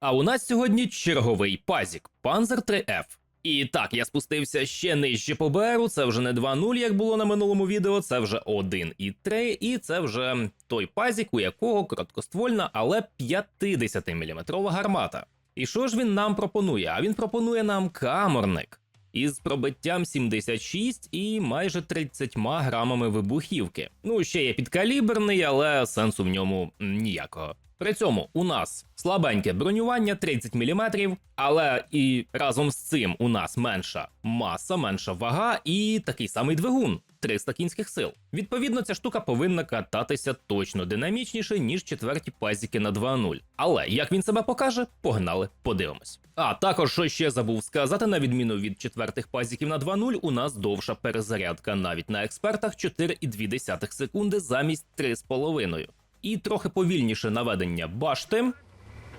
А у нас сьогодні черговий пазік Panzer 3F. І так, я спустився ще нижче по БРу, це вже не 2.0, як було на минулому відео, це вже 1.3, і це вже той пазік, у якого короткоствольна, але 50-мм гармата. І що ж він нам пропонує? А він пропонує нам каморник із пробиттям 76 і майже 30 грамами вибухівки. Ну, ще є підкаліберний, але сенсу в ньому ніякого. При цьому у нас слабеньке бронювання 30 мм, але і разом з цим у нас менша маса, менша вага і такий самий двигун 300 кінських сил. Відповідно, ця штука повинна кататися точно динамічніше, ніж четверті пазіки на 2.0. Але як він себе покаже, погнали, подивимось. А також що ще забув сказати, на відміну від четвертих пазіків на 2.0, у нас довша перезарядка навіть на експертах 4,2 секунди замість 3,5 і трохи повільніше наведення башти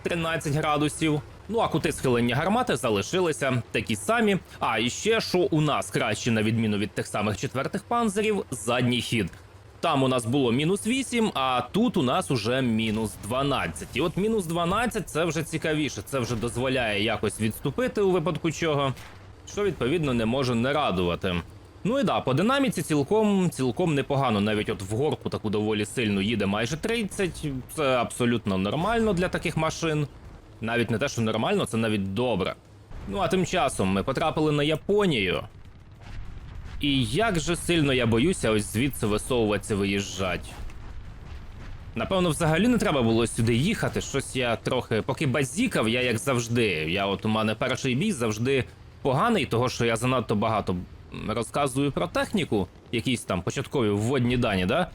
13 градусів. Ну а кути схилення гармати залишилися такі самі. А і ще що у нас краще, на відміну від тих самих четвертих панзерів, задній хід. Там у нас було мінус 8, а тут у нас уже мінус 12. І от мінус 12 це вже цікавіше, це вже дозволяє якось відступити у випадку чого, що відповідно не може не радувати. Ну і да, по динаміці цілком цілком непогано. Навіть от в горку таку доволі сильно їде майже 30. Це абсолютно нормально для таких машин. Навіть не те, що нормально, це навіть добре. Ну а тим часом ми потрапили на Японію. І як же сильно я боюся ось звідси висовуватися, виїжджать. Напевно, взагалі не треба було сюди їхати. Щось я трохи. Поки базікав, я як завжди. Я от у мене перший бій завжди поганий, того що я занадто багато розказую про техніку, якісь там початкові вводні дані, да?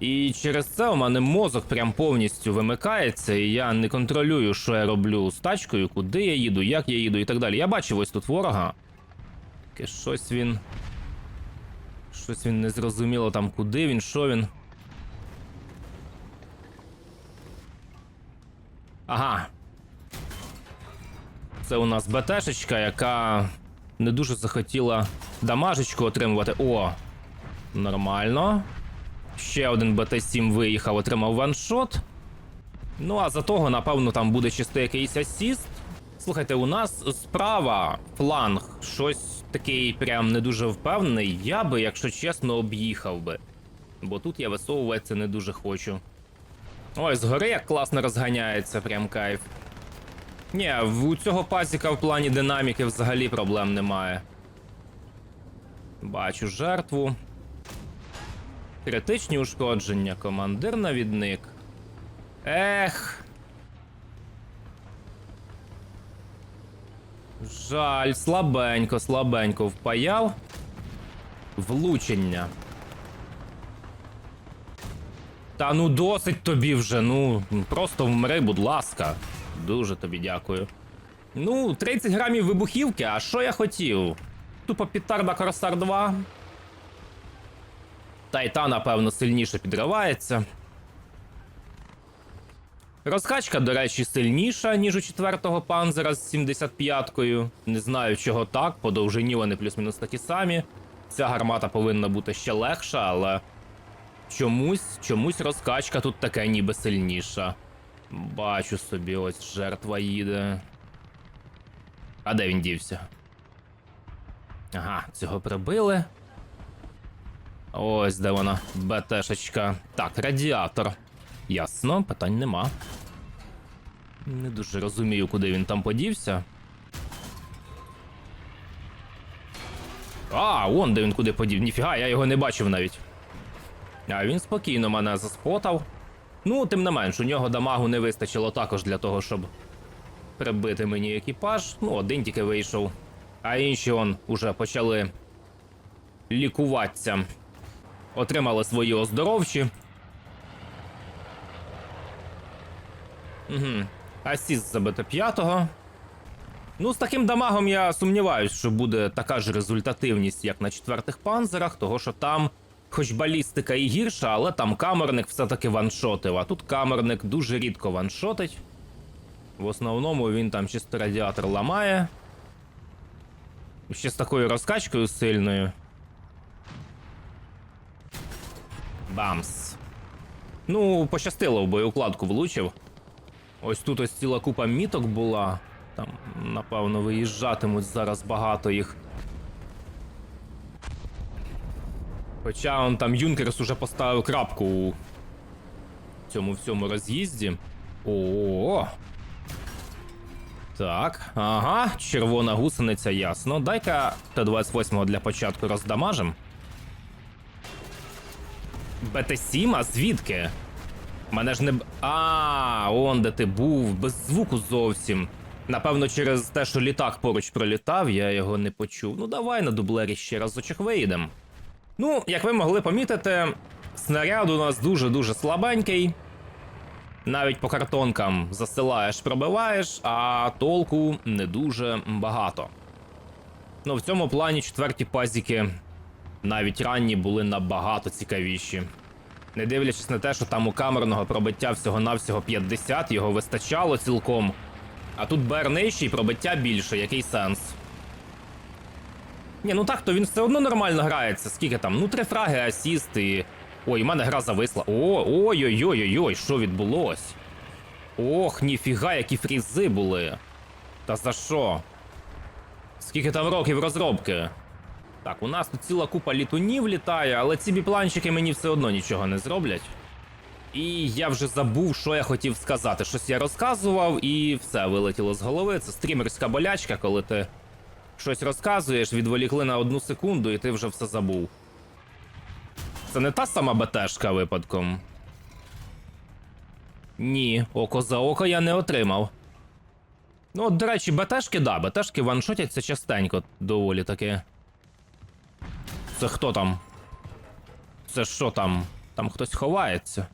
І через це у мене мозок прям повністю вимикається, і я не контролюю, що я роблю з тачкою, куди я їду, як я їду і так далі. Я бачив ось тут ворога. Таке щось він. Щось він не зрозуміло там, куди він, що він. Ага. Це у нас БТшечка, яка не дуже захотіла дамажечку отримувати. О! Нормально. Ще один БТ-7 виїхав, отримав ваншот. Ну, а за того, напевно, там буде чисто якийсь асіст. Слухайте, у нас справа фланг, щось такий прям не дуже впевнений. Я би, якщо чесно, об'їхав би. Бо тут я висовуватися не дуже хочу. Ой, згори як класно розганяється, прям кайф. Ні, у цього пазіка в плані динаміки взагалі проблем немає. Бачу жертву. Критичні ушкодження, командир навідник. Ех. Жаль, слабенько, слабенько впаяв. Влучення. Та ну досить тобі вже, ну просто вмри, будь ласка. Дуже тобі дякую. Ну, 30 грамів вибухівки, а що я хотів? Тупо підтарда Коросар 2. Та й та, напевно, сильніше підривається. Розкачка, до речі, сильніша, ніж у 4-го панзера з 75-кою. Не знаю, чого так, по довжині вони плюс-мінус такі самі. Ця гармата повинна бути ще легша, але чомусь, чомусь розкачка тут така ніби сильніша. Бачу собі, ось жертва їде. А де він дівся? Ага, цього прибили. Ось де вона, БТшечка. Так, радіатор. Ясно, питань нема. Не дуже розумію, куди він там подівся. А, вон де він куди подів. Ніфіга, я його не бачив навіть. А він спокійно мене заспотав. Ну, тим не менш, у нього дамагу не вистачило також для того, щоб прибити мені екіпаж. Ну, один тільки вийшов. А інші он уже почали лікуватися. Отримали свої оздоровчі. Угу. Асіст забити п'ятого. Ну, з таким дамагом я сумніваюсь, що буде така ж результативність, як на четвертих панзерах, того що там, хоч балістика і гірша, але там камерник все-таки ваншотив, а тут камерник дуже рідко ваншотить. В основному він там чисто радіатор ламає. Ще з такою розкачкою сильною. Бамс. Ну, пощастило в боєукладку влучив. Ось тут ось ціла купа міток була. Там, напевно, виїжджатимуть зараз багато їх. Хоча он там Юнкерс уже поставив крапку у цьому всьому роз'їзді. О. Так, ага, червона гусениця, ясно. Дай-ка Т-28 для початку роздамажим. БТ-7, а звідки? Мене ж не. А, он де ти був, без звуку зовсім. Напевно, через те, що літак поруч пролітав, я його не почув. Ну давай на дублері ще разочок виїдемо. Ну, як ви могли помітити, снаряд у нас дуже-дуже слабенький. Навіть по картонкам засилаєш, пробиваєш, а толку не дуже багато. Ну, в цьому плані четверті пазіки навіть ранні були набагато цікавіші. Не дивлячись на те, що там у камерного пробиття всього-навсього 50, його вистачало цілком. А тут БР нижче і пробиття більше, який сенс? Ні, ну так, то він все одно нормально грається. Скільки там? Ну, три фраги, асіст і. Ой, у мене гра зависла. О, ой-ой-ой-ой, що відбулось? Ох, ніфіга, які фрізи були. Та за що? Скільки там років розробки? Так, у нас тут ціла купа літунів літає, але ці біпланчики мені все одно нічого не зроблять. І я вже забув, що я хотів сказати. Щось я розказував, і все вилетіло з голови. Це стрімерська болячка, коли ти щось розказуєш, відволікли на одну секунду, і ти вже все забув. Це не та сама БТшка випадком. Ні, око за око я не отримав. Ну, от, до речі, БТшки, да, БТшки ваншотяться частенько доволі таки. Це хто там? Це що там? Там хтось ховається.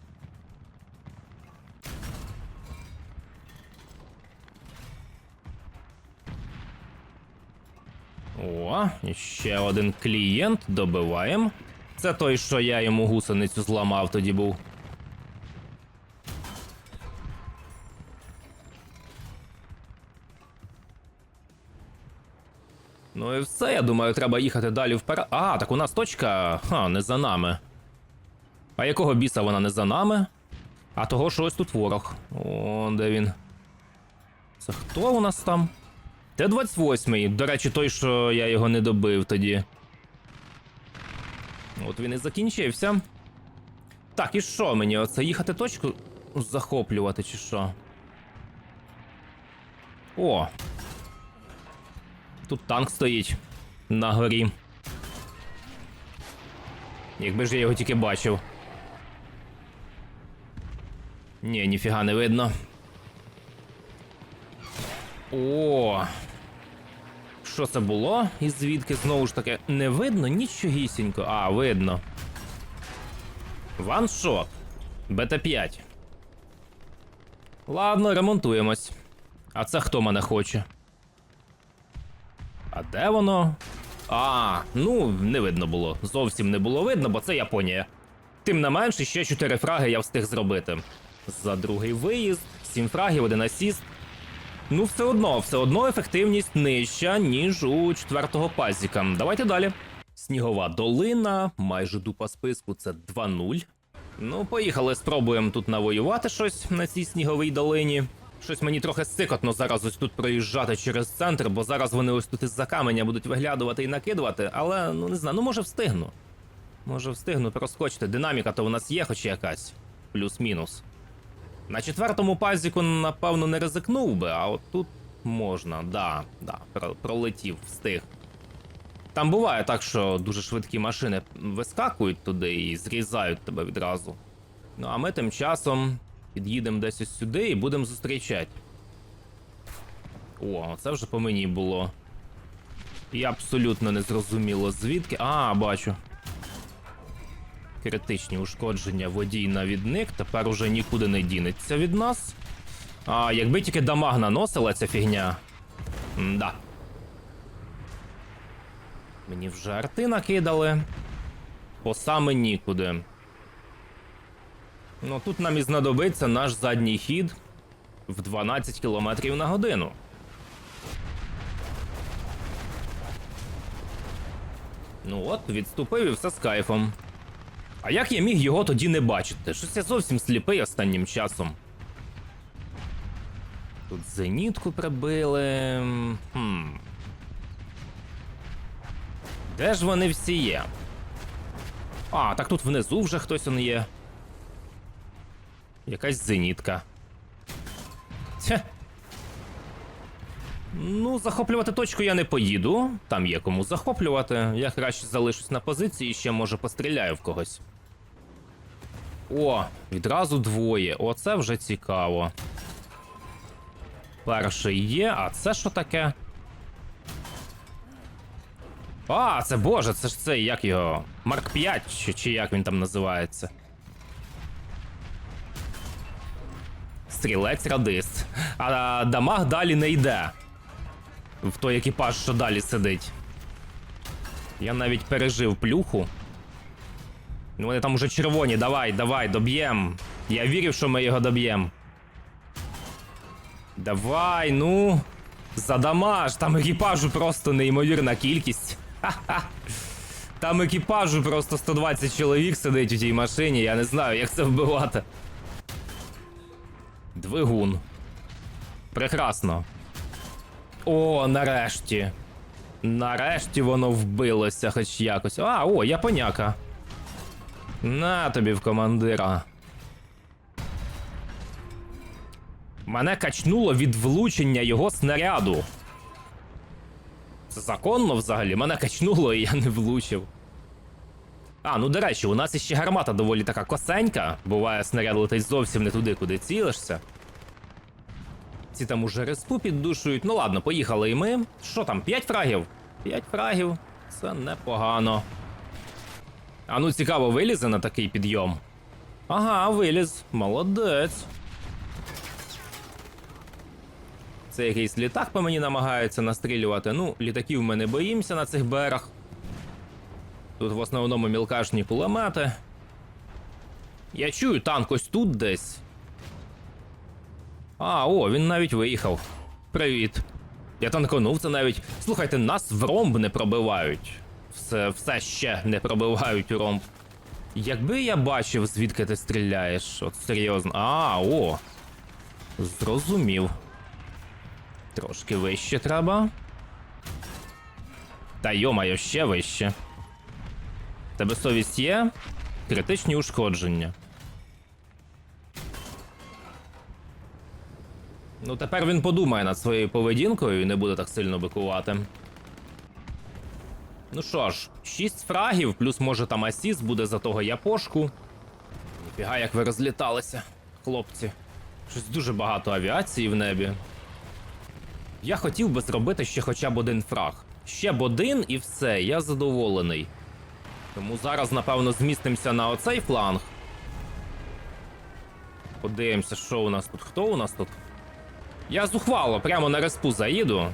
О, ще один клієнт добиваємо. Це той, що я йому гусеницю зламав тоді був. Ну і все, я думаю, треба їхати далі вперед. А, так у нас точка. Ха, не за нами. А якого біса вона не за нами? А того, що ось тут ворог. О, де він. Це хто у нас там? Т-28. До речі, той, що я його не добив тоді. От він і закінчився. Так, і що мені? Оце їхати точку захоплювати, чи що? О, Тут танк стоїть на горі. Якби ж я його тільки бачив. Ні, ніфіга не видно. О. Що це було? І звідки знову ж таки не видно нічогісінько. А, видно. Ваншот. БТ-5. Ладно, ремонтуємось. А це хто мене хоче? А де воно? А, ну, не видно було. Зовсім не було видно, бо це Японія. Тим не менше, ще 4 фраги я встиг зробити. За другий виїзд, 7 фрагів, один асіст. Ну, все одно, все одно ефективність нижча, ніж у четвертого пазіка. Давайте далі. Снігова долина, майже дупа списку це 2-0. Ну, поїхали, спробуємо тут навоювати щось на цій сніговій долині. Щось мені трохи сикотно зараз ось тут проїжджати через центр, бо зараз вони ось тут із-за каменя будуть виглядувати і накидувати, але ну не знаю, ну може встигну. Може встигну проскочити. Динаміка то в нас є, хоч якась. Плюс-мінус. На четвертому пазіку, напевно, не ризикнув би, а от тут можна, да, да, пролетів, встиг. Там буває так, що дуже швидкі машини вискакують туди і зрізають тебе відразу. Ну а ми тим часом під'їдемо десь ось сюди і будемо зустрічати. О, це вже по мені було. І абсолютно не зрозуміло звідки. А, бачу. Критичні ушкодження водій навідник тепер уже нікуди не дінеться від нас. А якби тільки дамаг наносила ця фігня. Да. Мені вже арти накидали. По саме нікуди. Ну тут нам і знадобиться наш задній хід в 12 км на годину. Ну от, відступив і все з кайфом. А як я міг його тоді не бачити? Щось я зовсім сліпий останнім часом. Тут зенітку прибили. Хм. Де ж вони всі є? А, так тут внизу вже хтось он є. Якась зенітка. Тьфе. Ну, захоплювати точку я не поїду. Там є кому захоплювати. Я краще залишусь на позиції і ще може постріляю в когось. О, відразу двоє. Оце вже цікаво. Перший є, а це що таке? А, це боже, це ж цей, як його? Марк 5, чи, чи як він там називається? Стрілець радист. А дамаг далі не йде. В той екіпаж, що далі сидить. Я навіть пережив плюху. Ну, вони там уже червоні, давай, давай, доб'єм. Я вірив, що ми його доб'єм. Давай, ну. Задамаж, там екіпажу просто неймовірна кількість. Ха-ха. Там екіпажу просто 120 чоловік сидить у тій машині, я не знаю, як це вбивати. Двигун. Прекрасно. О, нарешті. Нарешті воно вбилося хоч якось. А, о, японяка. На тобі в командира. Мене качнуло від влучення його снаряду. Це законно взагалі? Мене качнуло і я не влучив. А, ну до речі, у нас іще гармата доволі така косенька. Буває, снаряд летить зовсім не туди, куди цілишся. Ці там уже респу піддушують. Ну ладно, поїхали і ми. Що там, 5 фрагів? 5 фрагів. Це непогано. А ну цікаво, вилізе на такий підйом. Ага, виліз. Молодець. Це якийсь літак по мені намагається настрілювати. Ну, літаків ми не боїмося на цих берах. Тут в основному мілкашні кулемети. Я чую танк ось тут десь. А, о, він навіть виїхав. Привіт. Я танконув це навіть. Слухайте, нас в ромб не пробивають. Все, все ще не пробивають ромб. Якби я бачив, звідки ти стріляєш, от серйозно. А, о. Зрозумів. Трошки вище треба. Та йомайо, ще вище. Тебе совість є? Критичні ушкодження. Ну, тепер він подумає над своєю поведінкою і не буде так сильно бикувати. Ну що ж, 6 фрагів, плюс може там асіс буде за того япошку. Ніфіга, як ви розліталися, хлопці. Щось дуже багато авіації в небі. Я хотів би зробити ще хоча б один фраг. Ще б один і все, я задоволений. Тому зараз, напевно, змістимося на оцей фланг. Подивимося, що у нас тут. Хто у нас тут? Я зухвало прямо на респу заїду,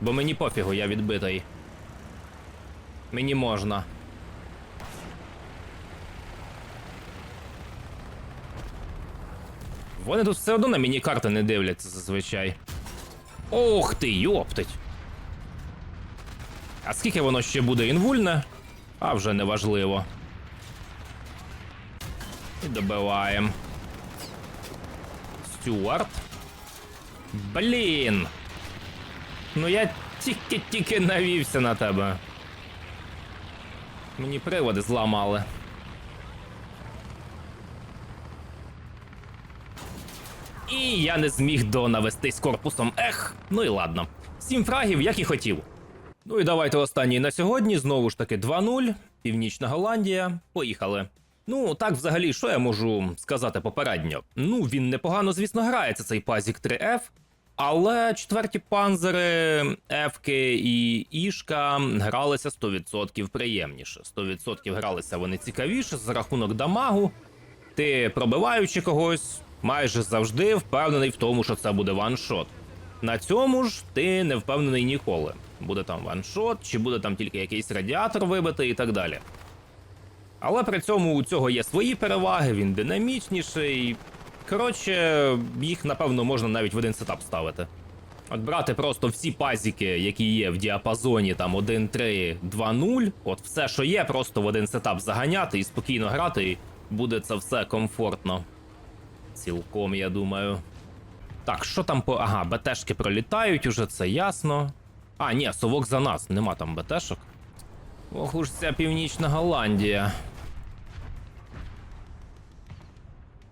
бо мені пофігу, я відбитий. Мені можна. Вони тут все одно на міні-карти не дивляться зазвичай. Ох ти, йоптить. А скільки воно ще буде інвульне? А вже не важливо. І добиваємо. Стюарт. Блін. Ну я тільки-тільки навівся на тебе. Мені приводи зламали. І я не зміг донавестись корпусом. Ех, ну і ладно. Сім фрагів, як і хотів. Ну і давайте останній на сьогодні. Знову ж таки 2-0. Північна Голландія. Поїхали. Ну, так, взагалі, що я можу сказати попередньо? Ну, він непогано, звісно, грається цей пазік 3F. Але четверті панзери, Ефки і Ішка гралися 100% приємніше. 100% гралися вони цікавіше за рахунок дамагу. Ти пробиваючи когось, майже завжди впевнений в тому, що це буде ваншот. На цьому ж ти не впевнений ніколи. Буде там ваншот, чи буде там тільки якийсь радіатор вибитий і так далі. Але при цьому у цього є свої переваги, він динамічніший. Коротше, їх напевно можна навіть в один сетап ставити. От брати просто всі пазіки, які є в діапазоні там 1.3, 2.0, от все, що є, просто в один сетап заганяти і спокійно грати, і буде це все комфортно. Цілком, я думаю. Так, що там по. Ага, БТшки пролітають уже, це ясно. А, ні, совок за нас, нема там БТшок. Ох уж ця північна Голландія.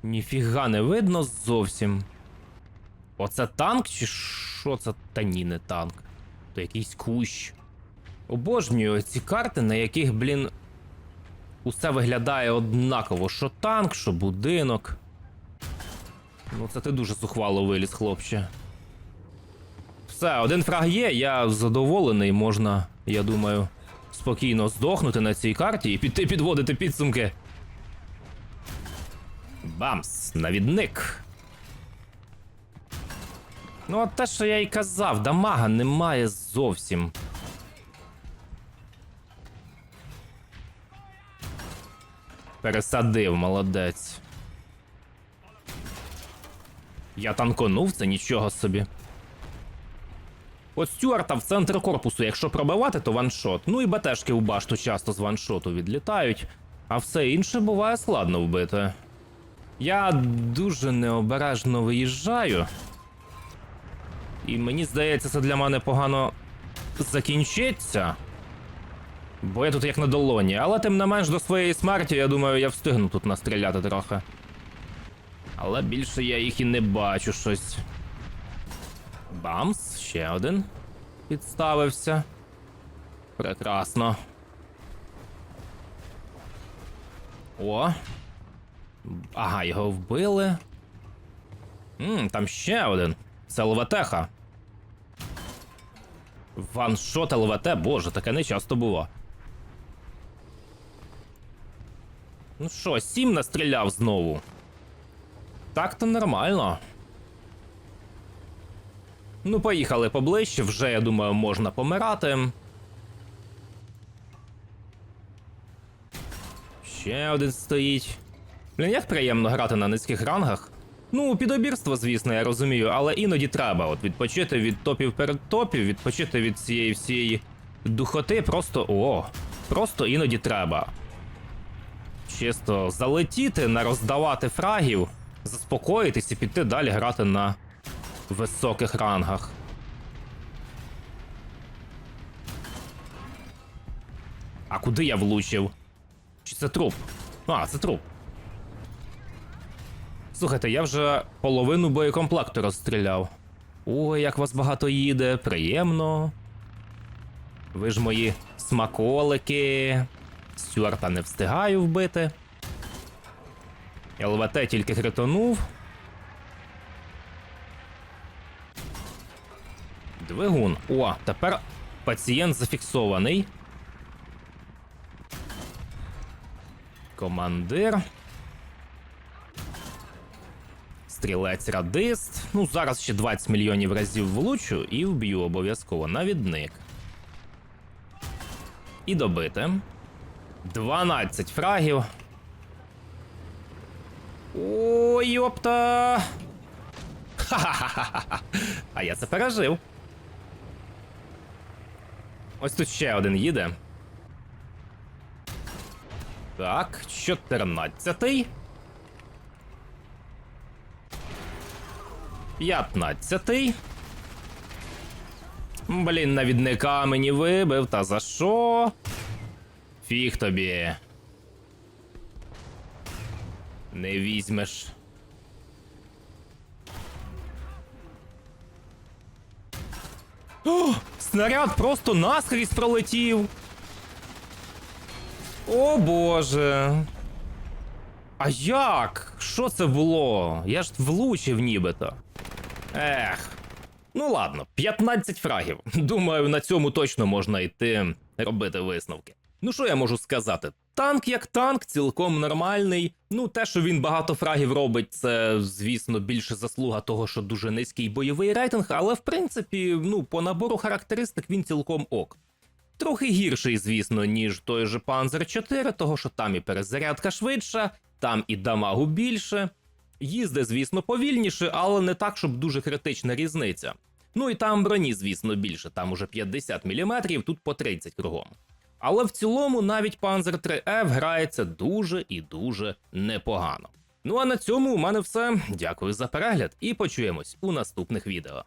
Ніфіга не видно зовсім. Оце танк чи що це? Та ні, не танк. То якийсь кущ. Обожнюю ці карти, на яких, блін, усе виглядає однаково. Що танк, що будинок. Ну, це ти дуже зухвало виліз, хлопче. Все, один фраг є, я задоволений, можна, я думаю, спокійно здохнути на цій карті і піти підводити підсумки. Бамс, навідник. Ну, от те, що я й казав, дамага немає зовсім. Пересадив, молодець. Я танконув, це нічого собі. От Стюарта в центр корпусу, якщо пробивати, то ваншот. Ну і БТшки у башту часто з ваншоту відлітають, а все інше буває складно вбити. Я дуже необережно виїжджаю. І мені здається, це для мене погано закінчиться. Бо я тут як на долоні, але тим не менш до своєї смерті, я думаю, я встигну тут настріляти трохи. Але більше я їх і не бачу щось. Бамс, ще один. Підставився. Прекрасно. О. Ага, його вбили. Мм, там ще один. Це ЛВТха. Ваншот ЛВТ, боже, таке не часто було. Ну що, сім настріляв знову. Так то нормально. Ну, поїхали поближче, вже, я думаю, можна помирати. Ще один стоїть. Блін, як приємно грати на низьких рангах. Ну, підобірство, звісно, я розумію, але іноді треба от відпочити від топів перед топів, відпочити від цієї всієї духоти, просто о, просто іноді треба. Чисто залетіти, нароздавати фрагів, заспокоїтись і піти далі грати на високих рангах. А куди я влучив? Чи це труп? А, це труп. Слухайте, я вже половину боєкомплекту розстріляв. Ой, як вас багато їде, приємно. Ви ж мої смаколики. Стюарта не встигаю вбити. ЛВТ тільки критонув. Двигун. О, тепер пацієнт зафіксований. Командир. Стрілець радист. Ну, зараз ще 20 мільйонів разів влучу і вб'ю обов'язково навідник. І добити. 12 фрагів. Ой, йопта. Ха-ха-ха-ха. А я це пережив. Ось тут ще один їде. Так, 14. 15. Блін, навідника мені вибив, та за що? Фіг тобі. Не візьмеш. О, снаряд просто наскрізь пролетів. О боже. А як? Що це було? Я ж влучив нібито. Ех. Ну ладно, 15 фрагів. Думаю, на цьому точно можна йти робити висновки. Ну що я можу сказати? Танк як танк, цілком нормальний. Ну, те, що він багато фрагів робить, це, звісно, більше заслуга того, що дуже низький бойовий рейтинг, але в принципі, ну, по набору характеристик він цілком ок. Трохи гірший, звісно, ніж той же Panzer 4, того що там і перезарядка швидша, там і дамагу більше. Їзде, звісно, повільніше, але не так, щоб дуже критична різниця. Ну і там броні, звісно, більше, там уже 50 мм, тут по 30 кругом. Але в цілому навіть Panzer 3F грається дуже і дуже непогано. Ну а на цьому у мене все. Дякую за перегляд і почуємось у наступних відео.